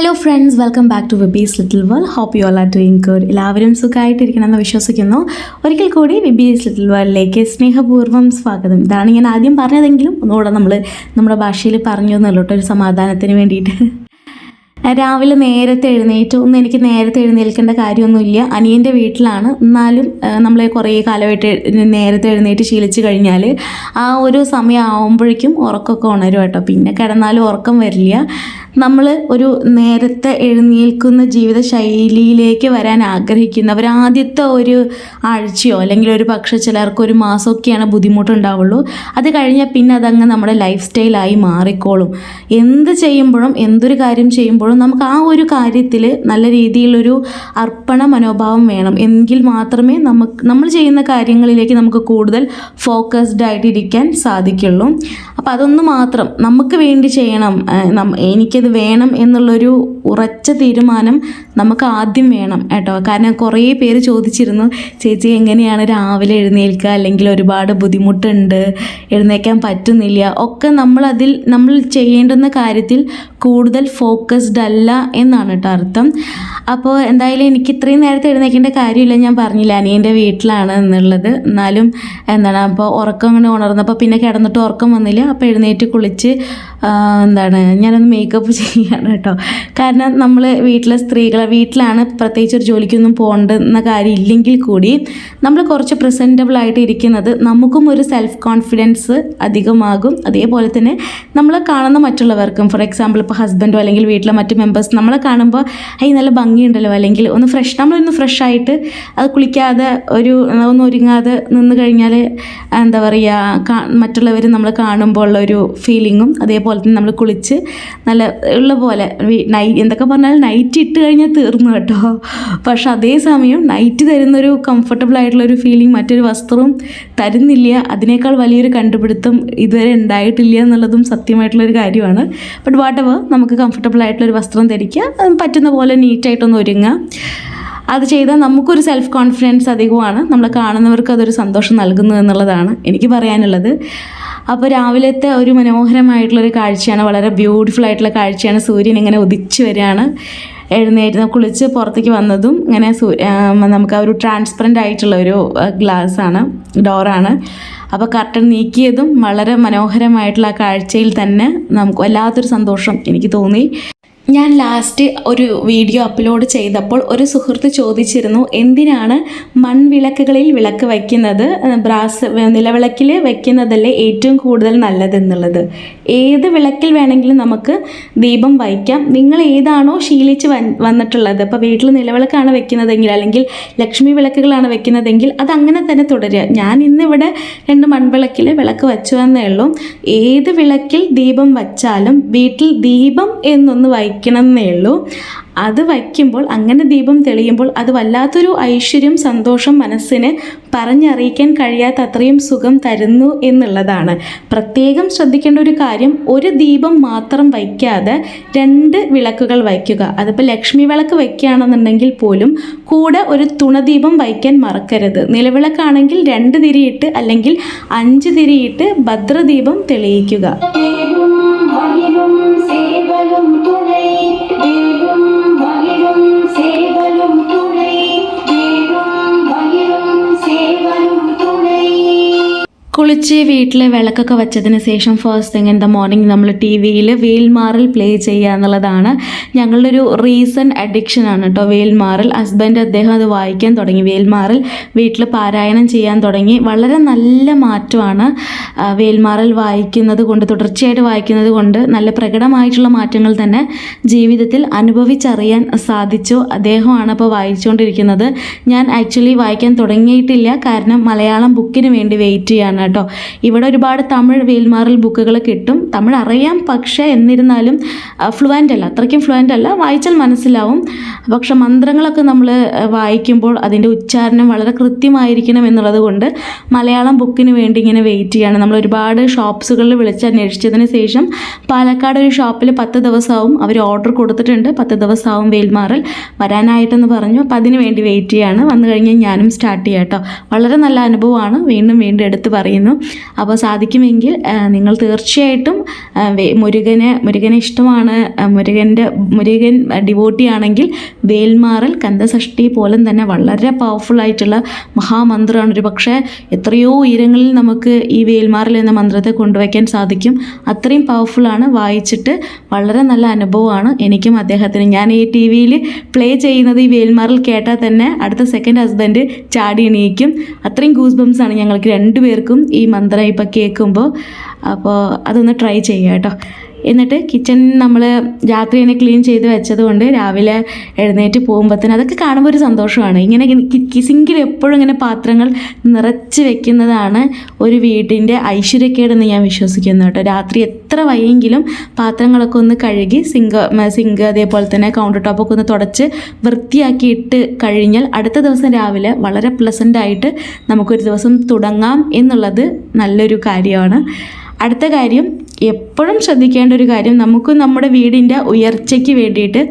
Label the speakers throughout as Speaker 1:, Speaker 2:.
Speaker 1: Hello friends welcome back to VB's little world hope you all are doing good എല്ലാവരും സുഖമായിട്ടിരിക്കണമെന്ന് വിശ്വസിക്കുന്നു. ഒരിക്കൽ കൂടി വിബീസ് ലിറ്റിൽ വേൾഡിലേക്ക് സ്നേഹപൂർവം സ്വാഗതം. ഇതാണ് ഞാൻ ആദ്യം പറഞ്ഞതെങ്കിലും ഒന്നുകൂടെ നമ്മൾ നമ്മുടെ ഭാഷയിൽ പറഞ്ഞു എന്നുള്ളൂ ഒരു സമാധാനത്തിന് വേണ്ടിയിട്ട്. രാവിലെ നേരത്തെ എഴുന്നേറ്റ്. ഒന്നും എനിക്ക് നേരത്തെ എഴുന്നേൽക്കേണ്ട കാര്യമൊന്നുമില്ല. അനിയന്റെ വീട്ടിലാണ്. എന്നാലും നമ്മൾ കുറേ കാലമായിട്ട് നേരത്തെ എഴുന്നേറ്റ് ശീലിച്ച് കഴിഞ്ഞാൽ ആ ഒരു സമയം ആവുമ്പോഴേക്കും ഉറക്കമൊക്കെ ഉണരും കേട്ടോ. പിന്നെ കിടന്നാലും ഉറക്കം വരില്ല. നമ്മൾ ഒരു നേരത്തെ എഴുന്നേൽക്കുന്ന ജീവിത ശൈലിയിലേക്ക് വരാൻ ആഗ്രഹിക്കുന്നവർ ആദ്യത്തെ ഒരു ആഴ്ചയോ അല്ലെങ്കിൽ ഒരു പക്ഷെ ചിലർക്ക് ഒരു മാസമൊക്കെയാണ് ബുദ്ധിമുട്ടുണ്ടാവുള്ളൂ. അത് കഴിഞ്ഞാൽ പിന്നെ അതങ്ങ് നമ്മുടെ ലൈഫ് സ്റ്റൈലായി മാറിക്കോളും. എന്ത് ചെയ്യുമ്പോഴും എന്തൊരു കാര്യം ചെയ്യുമ്പോഴും നമുക്ക് ആ ഒരു കാര്യത്തിൽ നല്ല രീതിയിലൊരു അർപ്പണ മനോഭാവം വേണം. എങ്കിൽ മാത്രമേ നമുക്ക് നമ്മൾ ചെയ്യുന്ന കാര്യങ്ങളിലേക്ക് നമുക്ക് കൂടുതൽ ഫോക്കസ്ഡ് ആയിട്ടിരിക്കാൻ സാധിക്കുള്ളൂ. അപ്പോൾ അതൊന്ന് മാത്രം നമുക്ക് വേണ്ടി ചെയ്യണം എനിക്കത് വേണം എന്നുള്ളൊരു ഉറച്ച തീരുമാനം നമുക്ക് ആദ്യം വേണം കേട്ടോ. കാരണം കുറേ പേര് ചോദിച്ചിരുന്നു ചേച്ചി എങ്ങനെയാണ് രാവിലെ എഴുന്നേൽക്കുക അല്ലെങ്കിൽ ഒരുപാട് ബുദ്ധിമുട്ടുണ്ട് എഴുന്നേൽക്കാൻ പറ്റുന്നില്ല. ഒക്കെ നമ്മളതിൽ നമ്മൾ ചെയ്യേണ്ടുന്ന കാര്യത്തിൽ കൂടുതൽ ഫോക്കസ്ഡ് അല്ല എന്നാണ് കേട്ടോ അർത്ഥം. അപ്പോൾ എന്തായാലും എനിക്ക് ഇത്രയും നേരത്തെ എഴുന്നേക്കേണ്ട കാര്യമില്ല. ഞാൻ പറഞ്ഞില്ല അനിയന്റെ വീട്ടിലാണ് എന്നുള്ളത്. എന്നാലും എന്താണ് അപ്പോൾ ഉറക്കം അങ്ങനെ ഉണർന്നപ്പോൾ പിന്നെ കിടന്നിട്ട് ഉറക്കം വന്നില്ല. അപ്പോൾ എഴുന്നേറ്റ് കുളിച്ച് എന്താണ് ഞാനൊന്ന് മേക്കപ്പ് ചെയ്യാണ് കേട്ടോ കാരണം നമ്മൾ വീട്ടിലെ സ്ത്രീകളെ വീട്ടിലാണ് പ്രത്യേകിച്ച് ഒരു ജോലിക്കൊന്നും പോകേണ്ടുന്ന കാര്യം ഇല്ലെങ്കിൽ കൂടി നമ്മൾ കുറച്ച് പ്രസന്റബിൾ ആയിട്ട് ഇരിക്കുന്നത് നമുക്കും ഒരു സെൽഫ് കോൺഫിഡൻസ് അധികമാകും. അതേപോലെ തന്നെ നമ്മളെ കാണുന്ന മറ്റുള്ളവർക്കും ഫോർ എക്സാമ്പിൾ ഇപ്പോൾ ഹസ്ബൻഡോ അല്ലെങ്കിൽ വീട്ടിലെ മെമ്പേഴ്സ് നമ്മളെ കാണുമ്പോൾ ഐ നല്ല ഭംഗിയുണ്ടല്ലോ. അല്ലെങ്കിൽ ഒന്ന് ഫ്രഷ് നമ്മളൊന്ന് ഫ്രഷ് ആയിട്ട് അത് കുളിക്കാതെ ഒരു ഒന്ന് ഒരുങ്ങാതെ നിന്ന് കഴിഞ്ഞാൽ എന്താ പറയുക മറ്റുള്ളവർ നമ്മൾ കാണുമ്പോൾ ഉള്ള ഒരു ഫീലിങ്ങും അതേപോലെ തന്നെ നമ്മൾ കുളിച്ച് നല്ല ഉള്ള പോലെ നൈ എന്തൊക്കെ പറഞ്ഞാൽ നൈറ്റ് ഇട്ട് കഴിഞ്ഞാൽ തീർന്നു കേട്ടോ. പക്ഷെ അതേസമയം നൈറ്റ് തരുന്നൊരു കംഫർട്ടബിൾ ആയിട്ടുള്ള ഒരു ഫീലിംഗ് മറ്റൊരു വസ്ത്രവും തരുന്നില്ല. അതിനേക്കാൾ വലിയൊരു കണ്ടുപിടുത്തം ഇതുവരെ ഉണ്ടായിട്ടില്ല എന്നുള്ളതും സത്യമായിട്ടുള്ളൊരു കാര്യമാണ്. ബട്ട് വാട്ട് എവർ നമുക്ക് കംഫർട്ടബിൾ ആയിട്ടുള്ളൊരു വസ്ത്രം ധരിക്കുക പറ്റുന്ന പോലെ നീറ്റായിട്ടൊന്ന് ഒരുങ്ങുക. അത് ചെയ്താൽ നമുക്കൊരു സെൽഫ് കോൺഫിഡൻസ് അധികമാണ്. നമ്മൾ കാണുന്നവർക്ക് അതൊരു സന്തോഷം നൽകുന്നു എന്നുള്ളതാണ് എനിക്ക് പറയാനുള്ളത്. അപ്പോൾ രാവിലത്തെ ഒരു മനോഹരമായിട്ടുള്ളൊരു കാഴ്ചയാണ് വളരെ ബ്യൂട്ടിഫുൾ ആയിട്ടുള്ള കാഴ്ചയാണ്. സൂര്യൻ ഇങ്ങനെ ഉദിച്ചു വരികയാണ്. എഴുന്നേറ്റ് കുളിച്ച് പുറത്തേക്ക് വന്നതും ഇങ്ങനെ നമുക്ക് ആ ഒരു ട്രാൻസ്പെറന്റ് ആയിട്ടുള്ള ഒരു ഗ്ലാസ്സാണ് ഡോറാണ് അപ്പോൾ കർട്ടൻ നീക്കിയതും വളരെ മനോഹരമായിട്ടുള്ള ആ കാഴ്ചയിൽ തന്നെ നമുക്ക് വല്ലാത്തൊരു സന്തോഷം എനിക്ക് തോന്നി. ഞാൻ ലാസ്റ്റ് ഒരു വീഡിയോ അപ്ലോഡ് ചെയ്തപ്പോൾ ഒരു സുഹൃത്ത് ചോദിച്ചിരുന്നു എന്തിനാണ് മൺവിളക്കുകളിൽ വിളക്ക് വയ്ക്കുന്നത്? ബ്രാസ് നിലവിളക്കിൽ വയ്ക്കുന്നതല്ലേ ഏറ്റവും കൂടുതൽ നല്ലതെന്നുള്ളത്? ഏത് വിളക്കിൽ വേണമെങ്കിലും നമുക്ക് ദീപം വയ്ക്കാം. നിങ്ങൾ ഏതാണോ ശീലിച്ച് വന്നിട്ടുള്ളത്? ഇപ്പോൾ വീട്ടിൽ നിലവിളക്കാണ് വെക്കുന്നതെങ്കിൽ അല്ലെങ്കിൽ ലക്ഷ്മി വിളക്കുകളാണ് വെക്കുന്നതെങ്കിൽ അത് അങ്ങനെ തന്നെ തുടരുക. ഞാൻ ഇന്നിവിടെ രണ്ട് മൺവിളക്കിൽ വിളക്ക് വച്ചു എന്നേ ഉള്ളൂ. ഏത് വിളക്കിൽ ദീപം വച്ചാലും വീട്ടിൽ ദീപം എന്നൊന്ന് വയ്ക്കണം എന്നേ ഉള്ളൂ. അത് വയ്ക്കുമ്പോൾ അങ്ങനെ ദീപം തെളിയുമ്പോൾ അത് വല്ലാത്തൊരു ഐശ്വര്യം സന്തോഷം മനസ്സിന് പറഞ്ഞറിയിക്കാൻ കഴിയാത്ത അത്രയും സുഖം തരുന്നു എന്നുള്ളതാണ്. പ്രത്യേകം ശ്രദ്ധിക്കേണ്ട ഒരു കാര്യം ഒരു ദീപം മാത്രം വയ്ക്കാതെ രണ്ട് വിളക്കുകൾ വയ്ക്കുക. അതിപ്പോൾ ലക്ഷ്മി വിളക്ക് വയ്ക്കുകയാണെന്നുണ്ടെങ്കിൽ പോലും കൂടെ ഒരു തുണദീപം വയ്ക്കാൻ മറക്കരുത്. നിലവിളക്കാണെങ്കിൽ രണ്ട് തിരിയിട്ട് അല്ലെങ്കിൽ അഞ്ച് തിരിയിട്ട് ഭദ്രദീപം തെളിയിക്കുക.
Speaker 2: சேவலும் துணை தேடும் மகிழும் சேவலும் துணை
Speaker 1: കുളിച്ച് വീട്ടിൽ വിളക്കൊക്കെ വെച്ചതിന് ശേഷം first thing in the morning നമ്മൾ ടി വിയിൽ വേൽമാറൽ പ്ലേ ചെയ്യുക എന്നുള്ളതാണ് ഞങ്ങളുടെ ഒരു റീസൺ അഡിക്ഷനാണ് കേട്ടോ വേൽമാറൽ ഹസ്ബൻഡ് അദ്ദേഹം അത് വായിക്കാൻ തുടങ്ങി. വേൽമാറൽ വീട്ടിൽ പാരായണം ചെയ്യാൻ തുടങ്ങി. വളരെ നല്ല മാറ്റമാണ് വേൽമാറൽ വായിക്കുന്നത് കൊണ്ട് തുടർച്ചയായിട്ട് വായിക്കുന്നത് കൊണ്ട് നല്ല പ്രകടമായിട്ടുള്ള മാറ്റങ്ങൾ തന്നെ ജീവിതത്തിൽ അനുഭവിച്ചറിയാൻ സാധിച്ചു. അദ്ദേഹമാണ് ഇപ്പോൾ വായിച്ചുകൊണ്ടിരിക്കുന്നത്. ഞാൻ ആക്ച്വലി വായിക്കാൻ തുടങ്ങിയിട്ടില്ല. കാരണം മലയാളം ബുക്കിന് വേണ്ടി വെയിറ്റ് ചെയ്യാണ് കേട്ടോ. ഇവിടെ ഒരുപാട് തമിഴ് വേൽമാറൽ ബുക്കുകൾ കിട്ടും. തമിഴ് അറിയാം പക്ഷേ എന്നിരുന്നാലും ഫ്ലുവന്റ് അല്ല. അത്രയ്ക്കും ഫ്ലുവന്റ് അല്ല. വായിച്ചാൽ മനസ്സിലാവും. പക്ഷെ മന്ത്രങ്ങളൊക്കെ നമ്മൾ വായിക്കുമ്പോൾ അതിന്റെ ഉച്ചാരണം വളരെ കൃത്യമായിരിക്കണം എന്നുള്ളത് കൊണ്ട് മലയാളം ബുക്കിന് വേണ്ടി ഇങ്ങനെ വെയിറ്റ് ചെയ്യാണ്. നമ്മൾ ഒരുപാട് ഷോപ്സുകളിൽ വിളിച്ച് അന്വേഷിച്ചതിന് ശേഷം പാലക്കാട് ഒരു ഷോപ്പിൽ പത്ത് ദിവസമാവും അവർ ഓർഡർ കൊടുത്തിട്ടുണ്ട്. പത്ത് ദിവസമാവും വെയിൽമാറിൽ വരാനായിട്ടെന്ന് പറഞ്ഞു. അപ്പം അതിന് വേണ്ടി വെയിറ്റ് ചെയ്യാണ്. വന്നു കഴിഞ്ഞാൽ ഞാനും സ്റ്റാർട്ട് ചെയ്യാം കേട്ടോ. വളരെ നല്ല അനുഭവമാണ്. വീണ്ടും വീണ്ടും എടുത്ത് പറയുക പറയുന്നു. അപ്പോൾ സാധിക്കുമെങ്കിൽ നിങ്ങൾ തീർച്ചയായിട്ടും മുരുകനെ മുരുകനെ ഇഷ്ടമാണ് മുരുകന്റെ മുരുകൻ ഡിവോട്ടി ആണെങ്കിൽ വേൽമാറൽ കന്തസഷ്ടി പോലെ തന്നെ വളരെ പവർഫുൾ ആയിട്ടുള്ള മഹാമന്ത്രമാണ്. ഒരു പക്ഷേ എത്രയോ ഉയരങ്ങളിൽ നമുക്ക് ഈ വേൽമാറൽ എന്ന മന്ത്രത്തെ കൊണ്ടുവയ്ക്കാൻ സാധിക്കും. അത്രയും പവർഫുള്ളാണ് വായിച്ചിട്ട് വളരെ നല്ല അനുഭവമാണ് എനിക്കും അദ്ദേഹത്തിന്. ഞാൻ ഈ ടി വിയിൽ പ്ലേ ചെയ്യുന്നത് ഈ വേൽമാറൽ കേട്ടാൽ തന്നെ അടുത്ത സെക്കൻഡ് ഹസ്ബൻഡ് ചാടി എണീക്കും. അത്രയും ഗൂസ് ബംസ് ആണ് ഞങ്ങൾക്ക് രണ്ടുപേർക്കും. ഈ മന്ത്രം ഇപ്പം കേൾക്കുമ്പോൾ അപ്പോൾ അതൊന്ന് ട്രൈ ചെയ്യാം കേട്ടോ. എന്നിട്ട് കിച്ചൺ നമ്മൾ രാത്രി തന്നെ ക്ലീൻ ചെയ്ത് വെച്ചതുകൊണ്ട് രാവിലെ എഴുന്നേറ്റ് പോകുമ്പോഴത്തേന് അതൊക്കെ കാണുമ്പോൾ ഒരു സന്തോഷമാണ്. ഇങ്ങനെ കിസിങ്കിൽ എപ്പോഴും ഇങ്ങനെ പാത്രങ്ങൾ നിറച്ച് വെക്കുന്നതാണ് ഒരു വീടിന്റെ ഐശ്വര്യക്കേടെന്ന് ഞാൻ വിശ്വസിക്കുന്നു കേട്ടോ. രാത്രി എത്ര വയ്യെങ്കിലും പാത്രങ്ങളൊക്കെ ഒന്ന് കഴുകി സിങ്ക് സിങ്ക് അതേപോലെ തന്നെ കൗണ്ടർ ടോപ്പൊക്കെ ഒന്ന് തുടച്ച് വൃത്തിയാക്കി ഇട്ട് കഴിഞ്ഞാൽ അടുത്ത ദിവസം രാവിലെ വളരെ പ്ലസന്റായിട്ട് നമുക്കൊരു ദിവസം തുടങ്ങാം എന്നുള്ളത് നല്ലൊരു കാര്യമാണ്. അടുത്ത കാര്യം എപ്പോഴും ശ്രദ്ധിക്കേണ്ട ഒരു കാര്യം നമുക്ക് നമ്മുടെ വീടിന്റെ ഉയർച്ചയ്ക്ക് വേണ്ടിയിട്ട്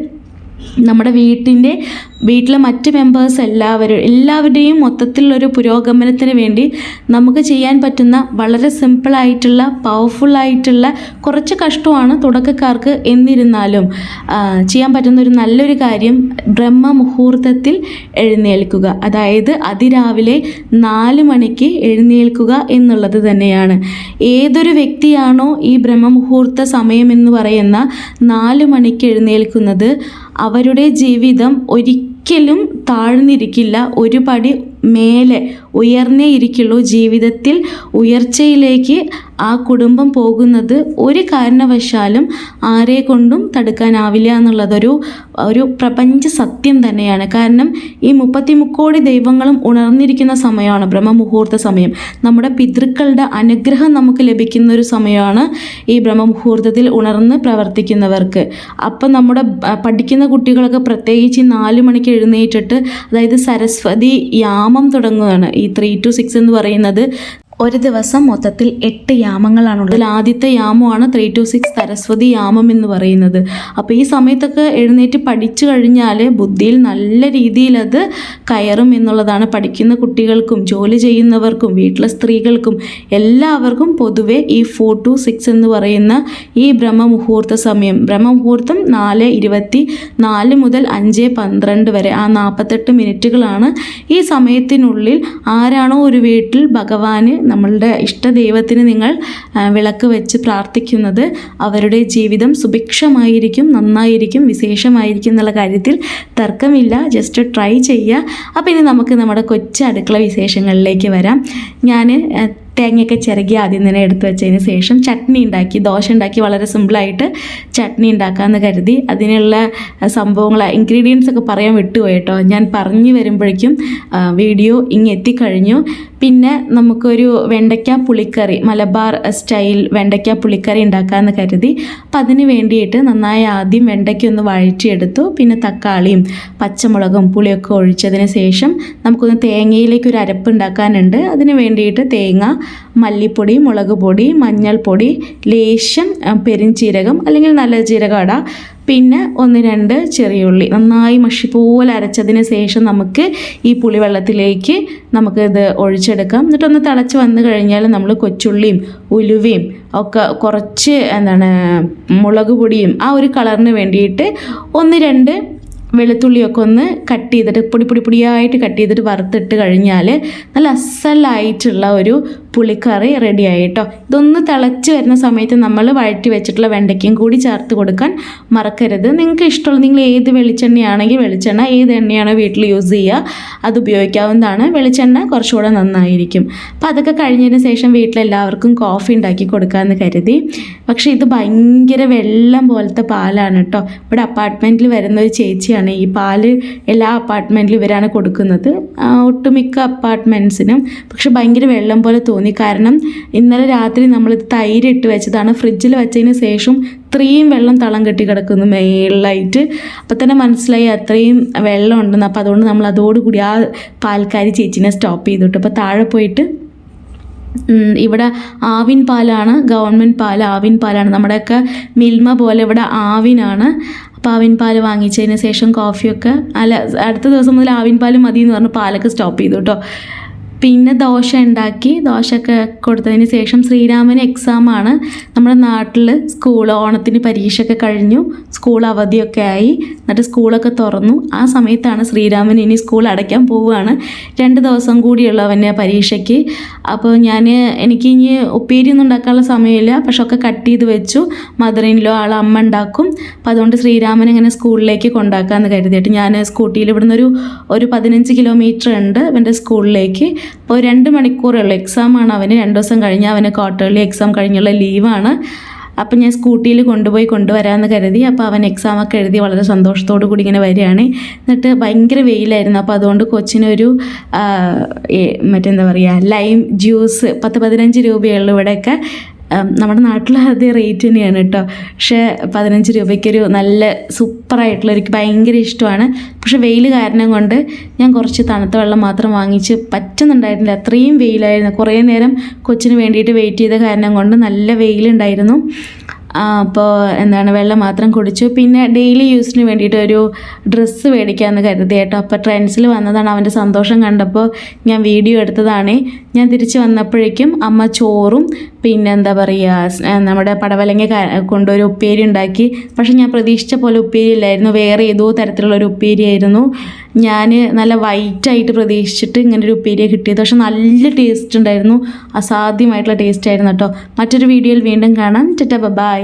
Speaker 1: നമ്മുടെ വീട്ടിന്റെ വീട്ടിലെ മറ്റ് മെമ്പേഴ്സ് എല്ലാവരും എല്ലാവരുടെയും മൊത്തത്തിലുള്ളൊരു പുരോഗമനത്തിന് വേണ്ടി നമുക്ക് ചെയ്യാൻ പറ്റുന്ന വളരെ സിമ്പിളായിട്ടുള്ള പവർഫുള്ളായിട്ടുള്ള കുറച്ച് കഷ്ടമാണ് തുടക്കക്കാർക്ക് എന്നിരുന്നാലും. ചെയ്യാൻ പറ്റുന്ന ഒരു നല്ലൊരു കാര്യം ബ്രഹ്മ മുഹൂർത്തത്തിൽ എഴുന്നേൽക്കുക. അതായത് അതിരാവിലെ നാല് മണിക്ക് എഴുന്നേൽക്കുക എന്നുള്ളത് തന്നെയാണ്. ഏതൊരു വ്യക്തിയാണോ ഈ ബ്രഹ്മമുഹൂർത്ത സമയം എന്ന് പറയുന്ന നാല് മണിക്ക് എഴുന്നേൽക്കുന്നത് അവരുടെ ജീവിതം ഒരിക്കലും താഴ്ന്നിരിക്കില്ല. ഒരു പടി മേലെ ഉയർന്നേ ഇരിക്കുള്ളൂ ജീവിതത്തിൽ ഉയർച്ചയിലേക്ക് ആ കുടുംബം പോകുന്നത് ഒരു കാരണവശാലും ആരെ കൊണ്ടും തടുക്കാനാവില്ല എന്നുള്ളതൊരു ഒരു പ്രപഞ്ച സത്യം തന്നെയാണ്. കാരണം ഈ മുപ്പത്തി മുക്കോടി ദൈവങ്ങളും ഉണർന്നിരിക്കുന്ന സമയമാണ് ബ്രഹ്മമുഹൂർത്ത സമയം. നമ്മുടെ പിതൃക്കളുടെ അനുഗ്രഹം നമുക്ക് ലഭിക്കുന്ന ഒരു സമയമാണ് ഈ ബ്രഹ്മമുഹൂർത്തത്തിൽ ഉണർന്ന് പ്രവർത്തിക്കുന്നവർക്ക്. അപ്പം നമ്മുടെ പഠിക്കുന്ന കുട്ടികളൊക്കെ പ്രത്യേകിച്ച് നാല് മണിക്ക് എഴുന്നേറ്റിട്ട് അതായത് സരസ്വതി യാമം തുടങ്ങുകയാണ്. ഈ ത്രീ ടു സിക്സ് എന്ന് പറയുന്നത് ഒരു ദിവസം മൊത്തത്തിൽ എട്ട് യാമങ്ങളാണുള്ളത്. അതിൽ ആദ്യത്തെ യാമമാണ് ത്രീ ടു സിക്സ് സരസ്വതി യാമം എന്ന് പറയുന്നത്. അപ്പോൾ ഈ സമയത്തൊക്കെ എഴുന്നേറ്റ് പഠിച്ചു കഴിഞ്ഞാൽ ബുദ്ധിയിൽ നല്ല രീതിയിൽ അത് കയറും എന്നുള്ളതാണ് പഠിക്കുന്ന കുട്ടികൾക്കും ജോലി ചെയ്യുന്നവർക്കും വീട്ടിലെ സ്ത്രീകൾക്കും എല്ലാവർക്കും പൊതുവെ ഈ ഫോർ ടു സിക്സ് എന്ന് പറയുന്ന ഈ ബ്രഹ്മമുഹൂർത്ത സമയം. ബ്രഹ്മമുഹൂർത്തം നാല് ഇരുപത്തി നാല് മുതൽ അഞ്ച് പന്ത്രണ്ട് വരെ. ആ നാൽപ്പത്തെട്ട് മിനിറ്റുകളാണ് ഈ സമയത്തിനുള്ളിൽ ആരാണോ ഒരു വീട്ടിൽ ഭഗവാന് നമ്മളുടെ ഇഷ്ട ഇഷ്ടദൈവത്തിന് നിങ്ങൾ വിളക്ക് വെച്ച് പ്രാർത്ഥിക്കുന്നത് അവരുടെ ജീവിതം സുഭിക്ഷമായിരിക്കും നന്നായിരിക്കും വിശേഷമായിരിക്കും എന്നുള്ള കാര്യത്തിൽ തർക്കമില്ല. ജസ്റ്റ് ട്രൈ ചെയ്യുക. അപ്പോൾ ഇനി നമുക്ക് നമ്മുടെ കൊച്ചു അടുക്കള വിശേഷങ്ങളിലേക്ക് വരാം. ഞാൻ തേങ്ങയൊക്കെ ചിരകി ആദ്യം തന്നെ എടുത്തു വെച്ചതിന് ശേഷം ചട്നി ഉണ്ടാക്കി. ദോശ ഉണ്ടാക്കി വളരെ സിമ്പിളായിട്ട് ചട്നി ഉണ്ടാക്കാമെന്ന് കരുതി. അതിനുള്ള സംഭവങ്ങൾ ഇൻഗ്രീഡിയൻസ് ഒക്കെ പറയാൻ വിട്ടുപോയി കേട്ടോ ഞാൻ പറഞ്ഞു വരുമ്പോഴേക്കും വീഡിയോ ഇങ്ങ് എത്തിക്കഴിഞ്ഞു. പിന്നെ നമുക്കൊരു വെണ്ടയ്ക്ക പുളിക്കറി മലബാർ സ്റ്റൈൽ വെണ്ടയ്ക്ക പുളിക്കറി ഉണ്ടാക്കാമെന്ന് കരുതി. അപ്പം അതിന് വേണ്ടിയിട്ട് നന്നായി ആദ്യം വെണ്ടയ്ക്ക ഒന്ന് വഴറ്റിയെടുത്തു. പിന്നെ തക്കാളിയും പച്ചമുളകും പുളിയൊക്കെ ഒഴിച്ചതിന് ശേഷം നമുക്കൊന്ന് തേങ്ങയിലേക്ക് ഒരു അരപ്പ് ഉണ്ടാക്കാനുണ്ട്. അതിന് വേണ്ടിയിട്ട് തേങ്ങ മല്ലിപ്പൊടി മുളക് പൊടി മഞ്ഞൾപ്പൊടി ലേശം പെരിഞ്ചീരകം അല്ലെങ്കിൽ നല്ല ജീരകം ഇടാം. പിന്നെ ഒന്ന് രണ്ട് ചെറിയുള്ളി നന്നായി മഷി പോലെ അരച്ചതിന് ശേഷം നമുക്ക് ഈ പുളിവെള്ളത്തിലേക്ക് നമുക്ക് ഇത് ഒഴിച്ചെടുക്കാം. എന്നിട്ടൊന്ന് തിളച്ച് വന്നു കഴിഞ്ഞാൽ നമ്മൾ കൊച്ചുള്ളിയും ഉലുവയും ഒക്കെ കുറച്ച് എന്താണ് മുളക് പൊടിയും ആ ഒരു കളറിന് വേണ്ടിയിട്ട് ഒന്ന് രണ്ട് വെളുത്തുള്ളിയൊക്കെ ഒന്ന് കട്ട് ചെയ്തിട്ട് പൊടി പൊടി പൊടിയായിട്ട് കട്ട് ചെയ്തിട്ട് വറുത്തിട്ട് കഴിഞ്ഞാൽ നല്ല അസലായിട്ടുള്ള ഒരു പുളിക്കറി റെഡിയായി കേട്ടോ ഇതൊന്ന് തിളച്ച് വരുന്ന സമയത്ത് നമ്മൾ വഴറ്റി വെച്ചിട്ടുള്ള വെണ്ടയ്ക്കയും കൂടി ചേർത്ത് കൊടുക്കാൻ മറക്കരുത്. നിങ്ങൾക്ക് ഇഷ്ടമുള്ള നിങ്ങൾ ഏത് വെളിച്ചെണ്ണയാണെങ്കിൽ വെളിച്ചെണ്ണ ഏത് എണ്ണയാണോ വീട്ടിൽ യൂസ് ചെയ്യുക അത് ഉപയോഗിക്കാവുന്നതാണ്. വെളിച്ചെണ്ണ കുറച്ചുകൂടെ നന്നായിരിക്കും. അപ്പം അതൊക്കെ കഴിഞ്ഞതിന് ശേഷം വീട്ടിലെല്ലാവർക്കും കോഫി ഉണ്ടാക്കി കൊടുക്കാമെന്ന് കരുതി. പക്ഷേ ഇത് ഭയങ്കര വെള്ളം പോലത്തെ പാലാണ് കേട്ടോ. ഇവിടെ അപ്പാർട്ട്മെന്റിൽ വരുന്ന ഒരു ചേച്ചിയാണ് ഈ പാൽ എല്ലാ അപ്പാർട്ട്മെന്റിലും ഇവരാണ് കൊടുക്കുന്നത്. ഒട്ടുമിക്ക അപ്പാർട്ട്മെന്റ്സിനും പക്ഷെ ഭയങ്കര വെള്ളം പോലെ തോന്നി. കാരണം ഇന്നലെ രാത്രി നമ്മളിത് തൈര് ഇട്ട് വെച്ചതാണ്. ഫ്രിഡ്ജിൽ വെച്ചതിന് ശേഷം ഇത്രയും വെള്ളം തളം കെട്ടി കിടക്കുന്നു മേളിലായിട്ട്. അപ്പം തന്നെ മനസ്സിലായി അത്രയും വെള്ളം ഉണ്ടെന്ന്. അപ്പോൾ അതുകൊണ്ട് നമ്മൾ അതോടുകൂടി ആ പാൽക്കാരി ചേച്ചീനെ സ്റ്റോപ്പ് ചെയ്തിട്ട് അപ്പോൾ താഴെ പോയിട്ട് ഇവിടെ ആവിൻ പാലാണ് ഗവൺമെന്റ് പാൽ ആവിൻ പാലാണ്. നമ്മുടെയൊക്കെ മിൽമ പോലെ ഇവിടെ ആവിനാണ്. അപ്പോൾ ആവിൻ പാൽ വാങ്ങിച്ചതിന് ശേഷം കോഫിയൊക്കെ അല്ല അടുത്ത ദിവസം മുതൽ ആവിൻ പാൽ മതി എന്ന് പറഞ്ഞ് പാലൊക്കെ സ്റ്റോപ്പ് ചെയ്തു കേട്ടോ പിന്നെ ദോശ ഉണ്ടാക്കി. ദോശയൊക്കെ കൊടുത്തതിന് ശേഷം ശ്രീരാമന് എക്സാമാണ് നമ്മുടെ നാട്ടിൽ സ്കൂൾ ഓണത്തിന് പരീക്ഷയൊക്കെ കഴിഞ്ഞു. സ്കൂൾ അവധിയൊക്കെ ആയി. എന്നിട്ട് സ്കൂളൊക്കെ തുറന്നു. ആ സമയത്താണ് ശ്രീരാമൻ ഇനി സ്കൂൾ അടയ്ക്കാൻ പോവുകയാണ്. രണ്ട് ദിവസം കൂടിയുള്ള അവന്റെ പരീക്ഷയ്ക്ക്. അപ്പോൾ ഞാൻ എനിക്ക് ഇനി ഉപ്പേരിയൊന്നും ഉണ്ടാക്കാനുള്ള സമയമില്ല. പക്ഷെ ഒക്കെ കട്ട് ചെയ്ത് വെച്ചു. മദറിനിലോ ആൾ അമ്മ ഉണ്ടാക്കും. അപ്പോൾ അതുകൊണ്ട് ശ്രീരാമൻ ഇങ്ങനെ സ്കൂളിലേക്ക് കൊണ്ടാക്കാമെന്ന് കരുതിയിട്ട് ഞാൻ സ്കൂട്ടിയിൽ ഇവിടുന്ന് ഒരു ഒരു പതിനഞ്ച് കിലോമീറ്റർ ഉണ്ട് അവന്റെ സ്കൂളിലേക്ക് അപ്പോൾ രണ്ട് മണിക്കൂറേ ഉള്ളൂ എക്സാമാണ് അവന് രണ്ട് ദിവസം കഴിഞ്ഞ് അവന് ക്വാർട്ടർലി എക്സാം കഴിഞ്ഞുള്ള ലീവാണ് അപ്പം ഞാൻ സ്കൂട്ടിയിൽ കൊണ്ടുപോയി കൊണ്ടുവരാമെന്ന് കരുതി. അപ്പോൾ അവൻ എക്സാമൊക്കെ എഴുതി വളരെ സന്തോഷത്തോടു കൂടി ഇങ്ങനെ വരികയാണ്. എന്നിട്ട് ഭയങ്കര വെയിലായിരുന്നു. അപ്പോൾ അതുകൊണ്ട് കൊച്ചിനൊരു മറ്റെന്താ പറയുക ലൈം ജ്യൂസ് പത്ത് പതിനഞ്ച് രൂപയുള്ള ഇവിടെയൊക്കെ. നമ്മുടെ നാട്ടിൽ അതേ റേറ്റ് തന്നെയാണ് കേട്ടോ. പക്ഷേ പതിനഞ്ച് രൂപയ്ക്കൊരു നല്ല സൂപ്പറായിട്ടുള്ള എനിക്ക് ഭയങ്കര ഇഷ്ടമാണ്. പക്ഷേ വെയിൽ കാരണം കൊണ്ട് ഞാൻ കുറച്ച് തണുത്ത വെള്ളം മാത്രം വാങ്ങിച്ച് പറ്റുന്നുണ്ടായിരുന്നില്ല അത്രയും വെയിലായിരുന്നു. കുറേ നേരം കൊച്ചിന് വേണ്ടിയിട്ട് വെയിറ്റ് ചെയ്ത കാരണം കൊണ്ട് നല്ല വെയിലുണ്ടായിരുന്നു. അപ്പോൾ എന്താണ് വെള്ളം മാത്രം കുടിച്ചു. പിന്നെ ഡെയിലി യൂസിന് വേണ്ടിയിട്ട് ഒരു ഡ്രസ്സ് മേടിക്കാമെന്ന് കരുതി കേട്ടോ. അപ്പോൾ ട്രെൻഡ്സിൽ വന്നതാണ് അവന്റെ സന്തോഷം കണ്ടപ്പോൾ ഞാൻ വീഡിയോ എടുത്തതാണ്. ഞാൻ തിരിച്ച് വന്നപ്പോഴേക്കും അമ്മ ചോറും പിന്നെ എന്താ പറയുക നമ്മുടെ പടവലങ്ങ കൊണ്ടൊരു ഉപ്പേരി ഉണ്ടാക്കി. പക്ഷെ ഞാൻ പ്രതീക്ഷിച്ച പോലെ ഉപ്പേരി ഇല്ലായിരുന്നു. വേറെ ഏതോ തരത്തിലുള്ള ഒരു ഉപ്പേരി ആയിരുന്നു. ഞാൻ നല്ല വൈറ്റായിട്ട് പ്രതീക്ഷിച്ചിട്ട് ഇങ്ങനെ ഒരു ഉപ്പേരിയെ കിട്ടിയത്. പക്ഷെ നല്ല ടേസ്റ്റ് ഉണ്ടായിരുന്നു. അസാധ്യമായിട്ടുള്ള ടേസ്റ്റ് ആയിരുന്നു കേട്ടോ. മറ്റൊരു വീഡിയോയിൽ വീണ്ടും കാണാം. Tata bye.